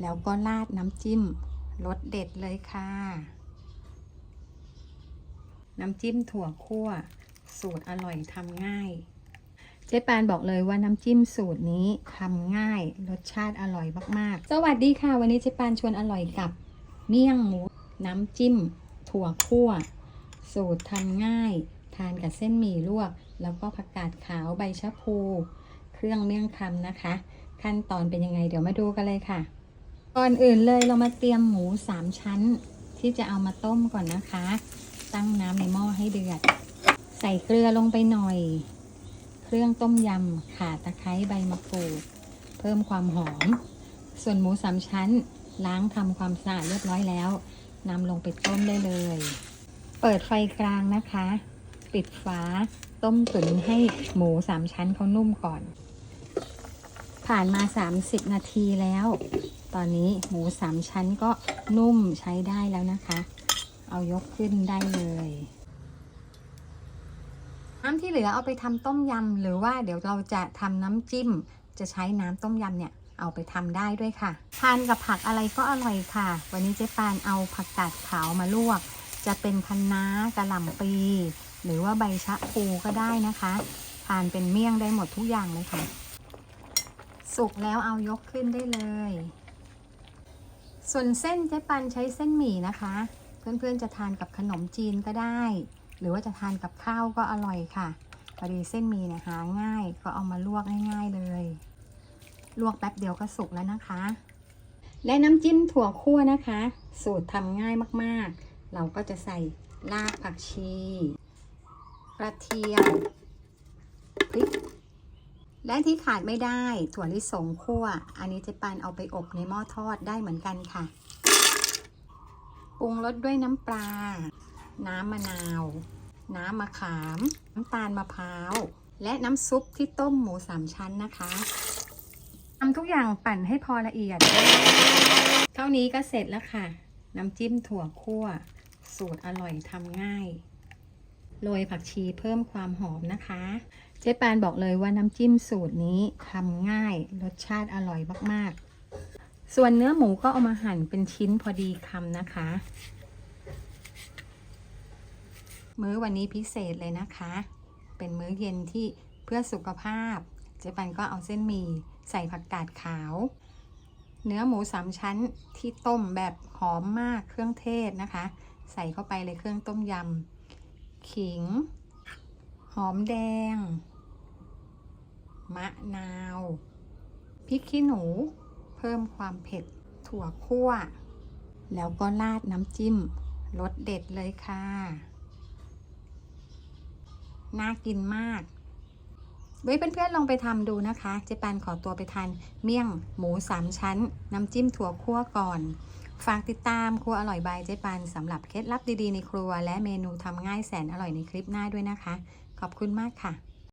แล้วก็ราดน้ำจิ้มรสเด็ดเลยค่ะ น้ำจิ้มถั่วคั่ว สูตรอร่อยทำง่าย เจ๊ปานบอกเลยว่าน้ำจิ้มสูตรนี้ทำง่าย รสชาติอร่อยมากๆ สวัสดีค่ะ วันนี้เจ๊ปานชวนอร่อยกับเมี่ยงหมู น้ำจิ้ม ถั่วคั่ว สูตรทำง่าย ทานกับเส้นหมี่ลวก แล้วก็ผักกาดขาวใบชะพู เครื่องเมี่ยงคำนะคะ ขั้นตอนเป็นยังไงเดี๋ยวมาดูกันเลยค่ะ ก่อนอื่นเลยเรามาเตรียมหมูสามชั้น ที่จะเอามาต้มก่อนนะคะ ตั้งน้ำในหม้อให้เดือด ใส่เกลือลงไปหน่อย เครื่องต้มยำข่าตะไคร้ใบมะกรูด เพิ่มความหอม ส่วนหมูสามชั้น ล้างทำความสะอาดเรียบร้อยแล้วนำลงไปต้มได้เลย เปิดไฟกลางนะคะ ปิดฝาต้มตุ๋นให้หมูสามชั้นเขานุ่มก่อน ผ่านมา 30 นาทีแล้ว ตอนนี้หมูสามชั้นก็นุ่มใช้ได้แล้วนะคะ เอายกขึ้นได้เลยน้ำที่เหลือเอาไปทำต้มยำหรือว่าเดี๋ยวเราจะทำน้ำจิ้ม จะใช้น้ำต้มยำเนี่ยเอาไปทำได้ด้วยค่ะ ทานกับผักอะไรก็อร่อยค่ะ วันนี้เจ๊ปานเอาผักกาดขาวมาลวก จะเป็นคะน้ากระหล่ำปี หรือว่าใบชะพูก็ได้นะคะ ทานเป็นเมี่ยงได้หมดทุกอย่างเลยค่ะ สุกแล้วเอายกขึ้นได้เลย ส่วนเส้นเจ๊ปันใช้เส้นหมี่นะคะ เพื่อนๆจะทานกับขนมจีนก็ได้ หรือว่าจะทานกับข้าวก็อร่อยค่ะพอดีเส้นหมี่เนี่ยหาง่ายก็เอามาลวกง่าย ๆเลย ลวกแป๊บเดียวก็สุกแล้วนะคะ และน้ำจิ้มถั่วคั่วนะคะ สูตรทำง่ายมากๆ เราก็จะใส่รากผักชี กระเทียมพริก และที่ขาดไม่ได้ถั่วลิสงคั่ว อันนี้เจะปานเอาไปอบในหม้อทอดได้เหมือนกันค่ะ ปรุงรสด้วยน้ำปลา น้ำมะนาว น้ำมะขาม น้ำตาลมะพร้าว และน้ำซุปที่ต้มหมูสามชั้นนะคะทำทุกอย่างปั่นให้พอละเอียด เท่านี้ก็เสร็จแล้วค่ะ น้ำจิ้มถั่วคั่ว สูตรอร่อยทำง่าย โรยผักชีเพิ่มความหอมนะคะ เจ๊ปานบอกเลยว่าน้ำจิ้มสูตรนี้ทำง่ายรสชาติอร่อยมากๆ ส่วนเนื้อหมูก็เอามาหั่นเป็นชิ้นพอดีคำนะคะ มื้อวันนี้พิเศษเลยนะคะ เป็นมื้อเย็นที่เพื่อสุขภาพ เจ๊ปันก็เอาเส้นหมี่ใส่ผักกาดขาว เนื้อหมูสามชั้นที่ต้มแบบหอมมากเครื่องเทศนะคะ ใส่เข้าไปเลยเครื่องต้มยำขิง หอมแดง มะนาวพริกขี้หนู เพิ่มความเผ็ด ถั่วคั่ว แล้วก็ราดน้ำจิ้มรสเด็ดเลยค่ะ น่ากินมากไว้เพื่อนๆลองไปทำดูนะคะ เจ๊ปนขอตัวไปทานเมี่ยงหมูสามชั้น น้ำจิ้มถั่วคั่วก่อน ฝากติดตามครัวอร่อยบายเจ๊ปนสำหรับเคล็ดลับดีๆในครัว และเมนูทำง่ายแสนอร่อยในคลิปหน้าด้วยนะคะ ขอบคุณมากค่ะ